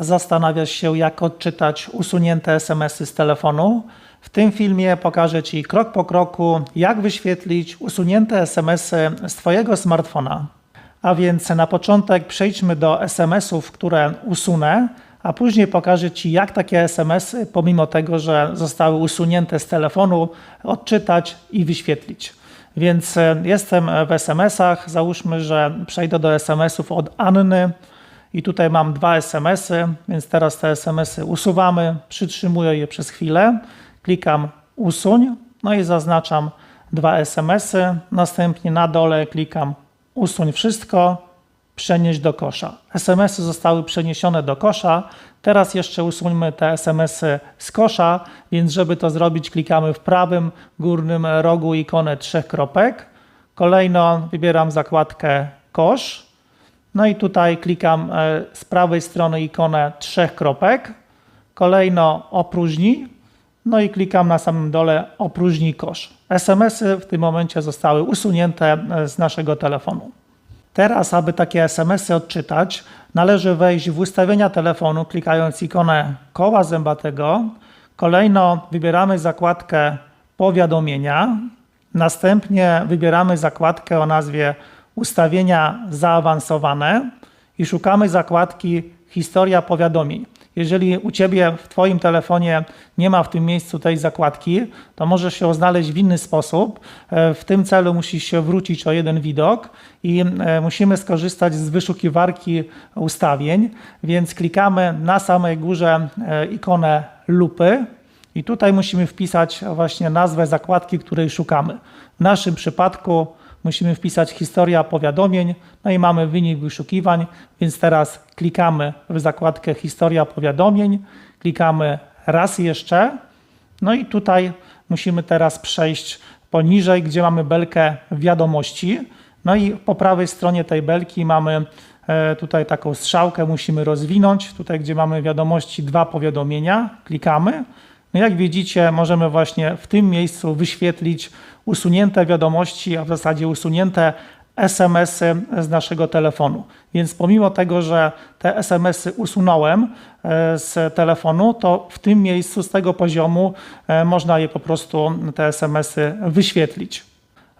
zastanawiasz się, jak odczytać usunięte SMS-y z telefonu, w tym filmie pokażę Ci krok po kroku, jak wyświetlić usunięte SMS-y z Twojego smartfona. A więc na początek przejdźmy do SMS-ów, które usunę, a później pokażę Ci, jak takie SMS-y, pomimo tego, że zostały usunięte z telefonu, odczytać i wyświetlić. Więc e, jestem w SMS-ach. Załóżmy, że przejdę do SMS-ów od Anny i tutaj mam dwa SMS-y, więc teraz te SMS-y usuwamy, przytrzymuję je przez chwilę, klikam usuń, no i zaznaczam dwa SMS-y. Następnie na dole klikam usuń wszystko, przenieść do kosza. SMS-y zostały przeniesione do kosza. Teraz jeszcze usuńmy te SMS-y z kosza, więc żeby to zrobić, klikamy w prawym górnym rogu ikonę trzech kropek. Kolejno wybieram zakładkę kosz. No i tutaj klikam e, z prawej strony ikonę trzech kropek. Kolejno opróżnij. No i klikam na samym dole opróżnij kosz. SMS-y w tym momencie zostały usunięte e, z naszego telefonu. Teraz, aby takie SMS-y odczytać, należy wejść w ustawienia telefonu, klikając ikonę koła zębatego. Kolejno wybieramy zakładkę powiadomienia. Następnie wybieramy zakładkę o nazwie ustawienia zaawansowane i szukamy zakładki historia powiadomień. Jeżeli u Ciebie w Twoim telefonie nie ma w tym miejscu tej zakładki, to możesz ją znaleźć w inny sposób. E, W tym celu musisz się wrócić o jeden widok i e, musimy skorzystać z wyszukiwarki ustawień, więc klikamy na samej górze e, ikonę lupy i tutaj musimy wpisać właśnie nazwę zakładki, której szukamy. W naszym przypadku musimy wpisać historia powiadomień, no i mamy wynik wyszukiwań, więc teraz klikamy w zakładkę historia powiadomień, klikamy raz jeszcze, no i tutaj musimy teraz przejść poniżej, gdzie mamy belkę wiadomości, no i po prawej stronie tej belki mamy e, tutaj taką strzałkę, musimy rozwinąć, tutaj gdzie mamy wiadomości, dwa powiadomienia, klikamy, no jak widzicie, możemy właśnie w tym miejscu wyświetlić usunięte wiadomości, a w zasadzie usunięte SMS-y z naszego telefonu. Więc pomimo tego, że te SMS-y usunąłem e, z telefonu, to w tym miejscu, z tego poziomu, e, można je po prostu, te SMS-y wyświetlić.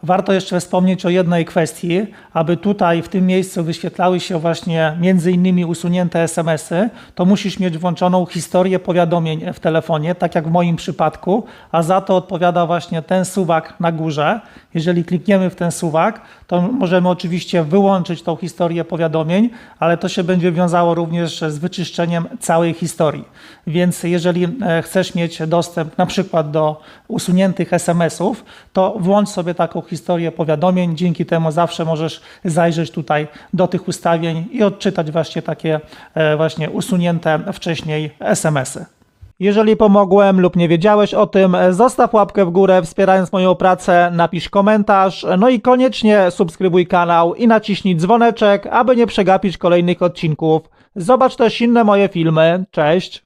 Warto jeszcze wspomnieć o jednej kwestii, aby tutaj w tym miejscu wyświetlały się właśnie między innymi usunięte SMS-y, to musisz mieć włączoną historię powiadomień w telefonie, tak jak w moim przypadku, a za to odpowiada właśnie ten suwak na górze. Jeżeli klikniemy w ten suwak, to możemy oczywiście wyłączyć tą historię powiadomień, ale to się będzie wiązało również z wyczyszczeniem całej historii. Więc jeżeli e, chcesz mieć dostęp na przykład do usuniętych SMS-ów, to włącz sobie taką historię powiadomień. Dzięki temu zawsze możesz zajrzeć tutaj do tych ustawień i odczytać właśnie takie e, właśnie usunięte wcześniej SMS-y. Jeżeli pomogłem lub nie wiedziałeś o tym, zostaw łapkę w górę wspierając moją pracę, napisz komentarz, no i koniecznie subskrybuj kanał i naciśnij dzwoneczek, aby nie przegapić kolejnych odcinków. Zobacz też inne moje filmy. Cześć!